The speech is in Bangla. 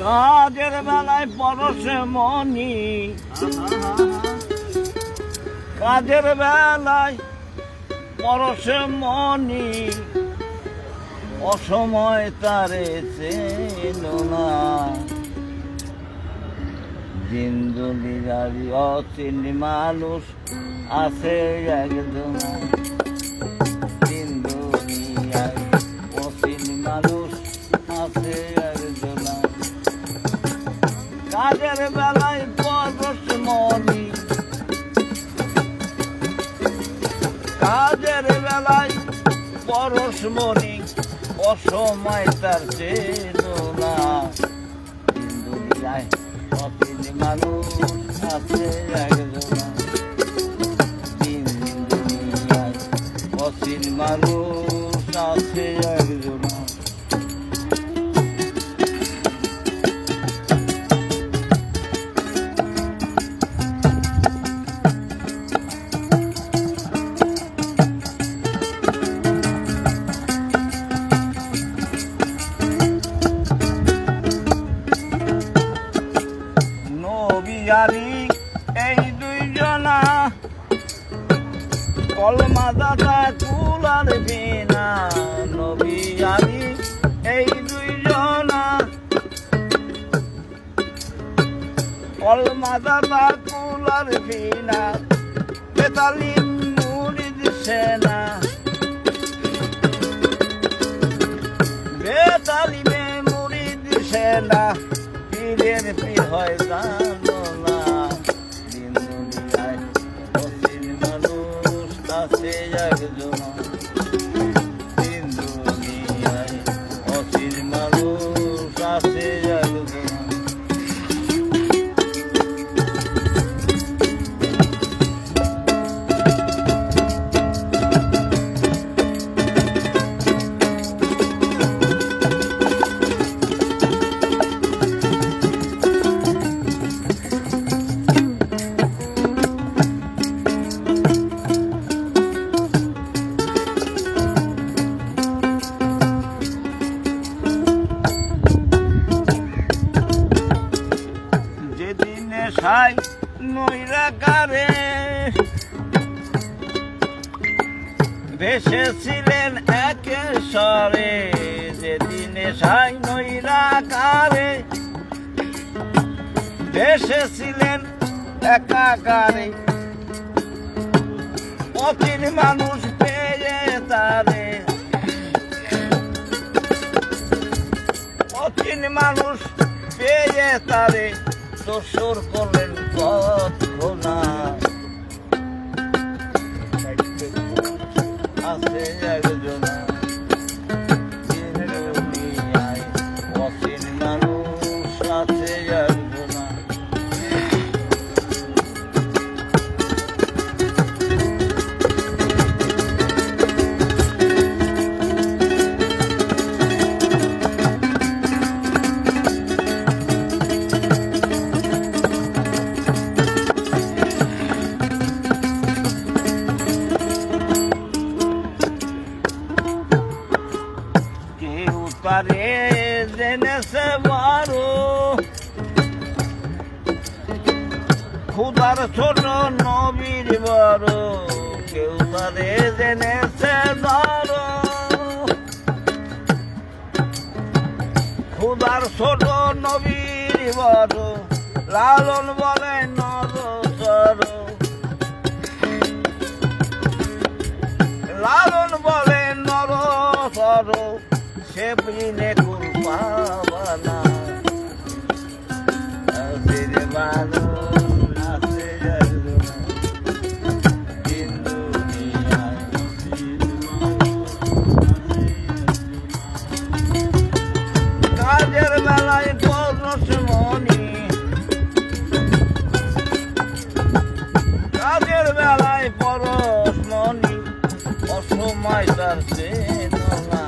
কাজের বেলায় পরশে মনি কাজের বেলায় পরশে মনি অসময় তারে চেন না। জিন্দুলিরারি অচিনি মানুষ আছে একজন। কাজের বেলায় পরশ মনি অসময় তার চেতনা। দুনিয়ায় অচিন মানুষ আছে একজনা। তিন দুনিয়ায় অচিন মানুষ আছে নবিয়ারি এই দুইজনা কলমা দাদা কুলার বিনা নবিয়ারি এই দুইজনা কলমা দাদা কুলার বিনা বেতালি মুড়িদ সেনা। বেতালি মে মুড়িদ সেনা, পীরের পীর হয় না जाग जो সাই নইরা কারে একে স্বরে, যেদিনে সাই নইরা কারে ভেসেছিলেন একাকারে অচিন মানুষ পেয়ে তারে। অচিন মানুষ পেয়ে তারে। দোসর করলেন কতক্ষণা আছে একজনা কেউ তারে জেনেছে বারো খুদার ছোট নবীর বড়, কেউ তারে জেনেছে বারো খুদার ছোট নবীর বড়, লালন বলে নর সর। লালন বলে নর সর। একজনা দিন দুনিয়ায় কাজের বেলায় পরশ মনি কাজের বেলায় পরশ মনি অসময় তার চেতনা